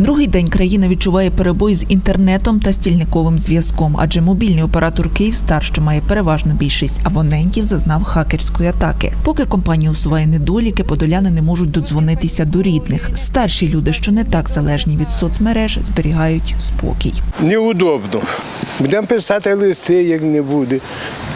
Другий день країна відчуває перебої з інтернетом та стільниковим зв'язком, адже мобільний оператор Київстар, що має переважну більшість абонентів, зазнав хакерської атаки. Поки компанія усуває недоліки, подоляни не можуть додзвонитися до рідних. Старші люди, що не так залежні від соцмереж, зберігають спокій. Неудобно. Будемо писати листи, як не буде.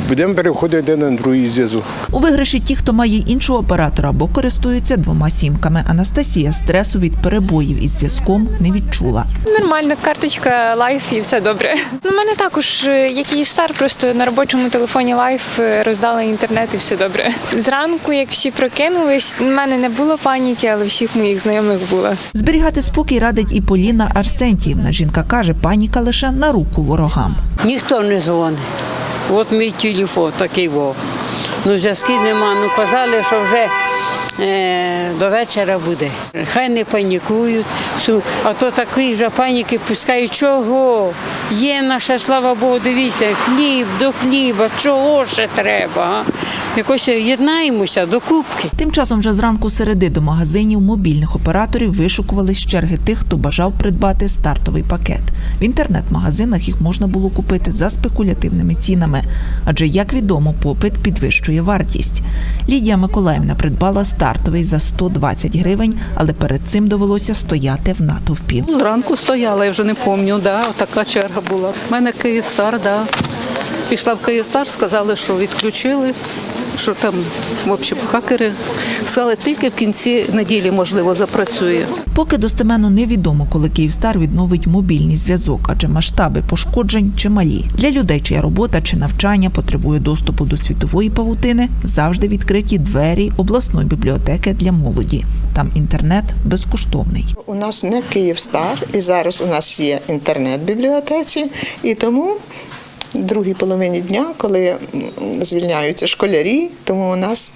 Будемо переходити на другий зв'язок. У виграші ті, хто має іншого оператора або користуються двома сімками. Анастасія стресу від перебоїв із зв'язком не відчула. Нормально, карточка лайф і все добре. У мене також, е, як і стар, просто на робочому телефоні лайф е, роздали інтернет і все добре. Зранку, як всі прокинулись, в мене не було паніки, але всіх моїх знайомих було. Зберігати спокій радить і Поліна Арсентіївна. Жінка каже, паніка лише на руку ворогам. Ніхто не дзвонить. От мій телефон такий во. Ну, зв'язки нема. Ну казали, що вже до вечора буде. Хай не панікують. А то такої вже паніки пускають. Чого? Є наша, слава Богу, дивіться, хліб до хліба, чого ще треба? Якось єднаємося до кубки. Тим часом вже зранку середи до магазинів мобільних операторів вишукувались черги тих, хто бажав придбати стартовий пакет. В інтернет-магазинах їх можна було купити за спекулятивними цінами, адже, як відомо, попит підвищує вартість. Лідія Миколаївна придбала стартовий за 120 гривень, але перед цим довелося стояти в натовпі. Зранку стояла, я вже не пам'ятаю, да, така черга була. У мене Київстар, да. Пішла в Київстар, сказали, що відключили, що там, в общем, хакери. Сказали, тільки в кінці неділі, можливо, запрацює. Поки достеменно невідомо, коли Київстар відновить мобільний зв'язок, адже масштаби пошкоджень чималі. Для людей, чия робота чи навчання потребує доступу до світової павутини, завжди відкриті двері обласної бібліотеки для молоді. Там інтернет безкоштовний. У нас не Київстар, і зараз у нас є інтернет в бібліотеці, і тому другій половині дня, коли звільняються школярі, тому у нас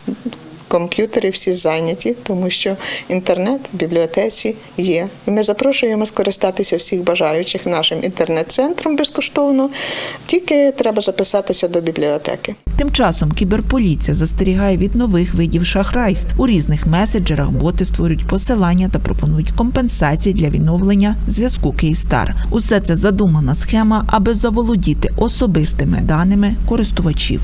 комп'ютери всі зайняті, тому що інтернет в бібліотеці є. І ми запрошуємо скористатися всіх бажаючих нашим інтернет-центром безкоштовно. Тільки треба записатися до бібліотеки. Тим часом кіберполіція застерігає від нових видів шахрайств. У різних меседжерах боти створюють посилання та пропонують компенсації для відновлення зв'язку Київстар. Усе це задумана схема, аби заволодіти особистими даними користувачів.